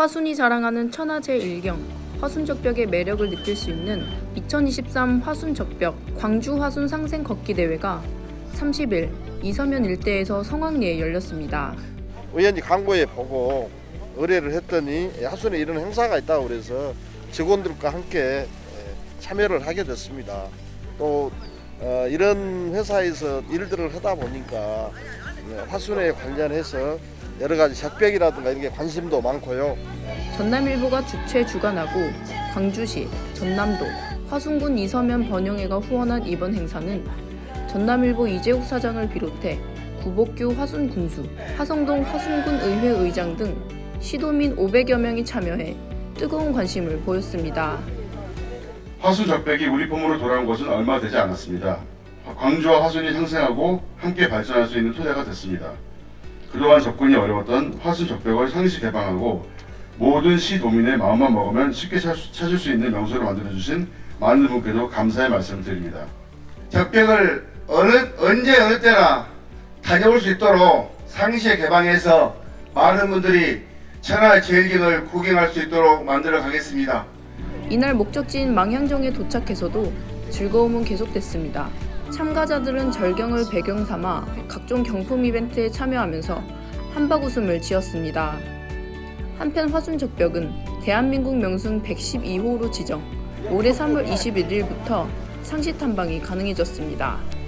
화순이 자랑하는 천하제 일경 화순적벽의 매력을 느낄 수 있는 2023 화순적벽 광주 화순 상생 걷기 대회가 30일 이서면 일대에서 성황리에 열렸습니다. 의원이 광고에 보고 의뢰를 했더니 하순에 이런 행사가 있다고 그래서 직원들과 함께 에, 참여를 하게 됐습니다. 또 어, 이런 회사에서 일들을 하다 보니까 어, 화순에 관련해서 여러 가지 적벽이라든가 이런 게 관심도 많고요. 전남일보가 주최 주관하고 광주시, 전남도, 화순군 이서면 번영회가 후원한 이번 행사는 전남일보 이재욱 사장을 비롯해 구복규 화순군수, 하성동 화순군 의회 의장 등 시도민 500여 명이 참여해 뜨거운 관심을 보였습니다. 화순 적백이 우리 품으로 돌아온 것은 얼마 되지 않았습니다. 광주와 화순이 상생하고 함께 발전할 수 있는 토대가 됐습니다. 그동안 접근이 어려웠던 화순 적백을 상시 개방하고 모든 시 도민의 마음만 먹으면 쉽게 찾- 찾을 수 있는 명소를 만들어주신 많은 분께도 감사의 말씀을 드립니다. 적벽을 어느 언제 어느 때나 다녀올 수 있도록 상시에 개방해서 많은 분들이 천하의 제일경을 구경할 수 있도록 만들어 가겠습니다. 이날 목적지인 망향정에 도착해서도 즐거움은 계속됐습니다. 참가자들은 절경을 배경 삼아 각종 경품 이벤트에 참여하면서 한박 웃음을 지었습니다. 한편 화순적벽은 대한민국 명승 112호로 지정 올해 3월 21일부터 상시 탐방이 가능해졌습니다.